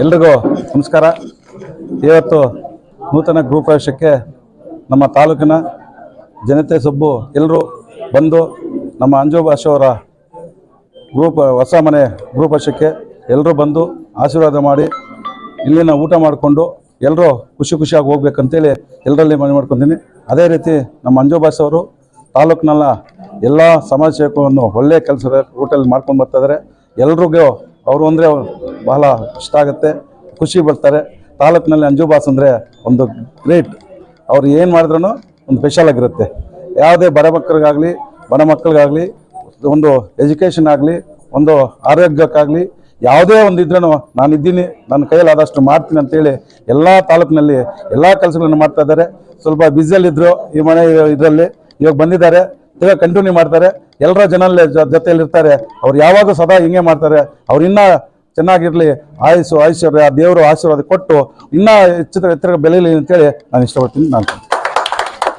ಎಲ್ರಿಗೂ ನಮಸ್ಕಾರ. ಇವತ್ತು ನೂತನ ಗೃಹಪ್ರವೇಶಕ್ಕೆ ನಮ್ಮ ತಾಲೂಕಿನ ಜನತೆ ಸೊಬ್ಬು ಎಲ್ಲರೂ ಬಂದು ನಮ್ಮ ಅಂಜು ಭಾಷೆಯವರ ಗೃಹ ಹೊಸ ಮನೆ ಗೃಹಪ್ರವೇಶಕ್ಕೆ ಎಲ್ಲರೂ ಬಂದು ಆಶೀರ್ವಾದ ಮಾಡಿ ಇಲ್ಲಿನ ಊಟ ಮಾಡಿಕೊಂಡು ಎಲ್ಲರೂ ಖುಷಿ ಖುಷಿಯಾಗಿ ಹೋಗ್ಬೇಕಂತೇಳಿ ಎಲ್ಲರಲ್ಲಿ ಮನವಿ ಮಾಡ್ಕೊತೀನಿ. ಅದೇ ರೀತಿ ನಮ್ಮ ಅಂಜು ಅವರು ತಾಲೂಕಿನೆಲ್ಲ ಎಲ್ಲ ಸಮಾಜ ಸೇವಕವನ್ನು ಒಳ್ಳೆಯ ಕೆಲಸದ ರೂಟಲ್ಲಿ ಮಾಡ್ಕೊಂಡು ಬರ್ತಾಯಿದ್ದಾರೆ ಎಲ್ರಿಗೂ ಅವರು ಅಂದರೆ ಬಹಳ ಇಷ್ಟ ಆಗುತ್ತೆ, ಖುಷಿ ಬರ್ತಾರೆ ತಾಲೂಕಿನಲ್ಲಿ ಅಂಜುಬಾಸ್ ಅಂದರೆ ಒಂದು ಗ್ರೇಟ್ ಅವ್ರು ಏನು ಮಾಡಿದ್ರೂ ಒಂದು ಸ್ಪೆಷಲ್ ಆಗಿರುತ್ತೆ ಯಾವುದೇ ಬಡ ಮಕ್ಕಳಿಗಾಗಲಿ ಬಡ ಮಕ್ಕಳಿಗಾಗಲಿ, ಒಂದು ಎಜುಕೇಷನ್ ಆಗಲಿ, ಒಂದು ಆರೋಗ್ಯಕ್ಕಾಗಲಿ, ಯಾವುದೇ ಒಂದು ಇದ್ರೂ ನಾನು ಇದ್ದೀನಿ ನನ್ನ ಕೈಯಲ್ಲಿ ಆದಷ್ಟು ಮಾಡ್ತೀನಿ ಅಂತೇಳಿ ಎಲ್ಲ ತಾಲೂಕಿನಲ್ಲಿ ಎಲ್ಲ ಕೆಲಸಗಳನ್ನು ಮಾಡ್ತಾ ಇದ್ದಾರೆ. ಸ್ವಲ್ಪ ಬ್ಯುಸಿಯಲ್ಲಿದ್ದರು ಈ ಮನೆ ಇದರಲ್ಲಿ, ಇವಾಗ ಬಂದಿದ್ದಾರೆ. ತಿರ್ಗಾ ಕಂಟಿನ್ಯೂ ಮಾಡ್ತಾರೆ. ಎಲ್ಲರ ಜನಲ್ಲೇ ಜೊತೆಯಲ್ಲಿ ಇರ್ತಾರೆ ಅವ್ರು ಯಾವಾಗ ಸದಾ ಹಿಂಗೆ ಮಾಡ್ತಾರೆ. ಅವ್ರು ಇನ್ನೂ ಚೆನ್ನಾಗಿರಲಿ, ಆಯುಸ್ಸು ಐಶ್ವರ್ಯ ದೇವರು ಆಶೀರ್ವಾದ ಕೊಟ್ಟು ಇನ್ನೂ ಹೆಚ್ಚಿನ ಎತ್ತರ ಬೆಳೀಲಿ ಅಂತೇಳಿ ನಾನು ಇಷ್ಟಪಡ್ತೀನಿ. ನಾನು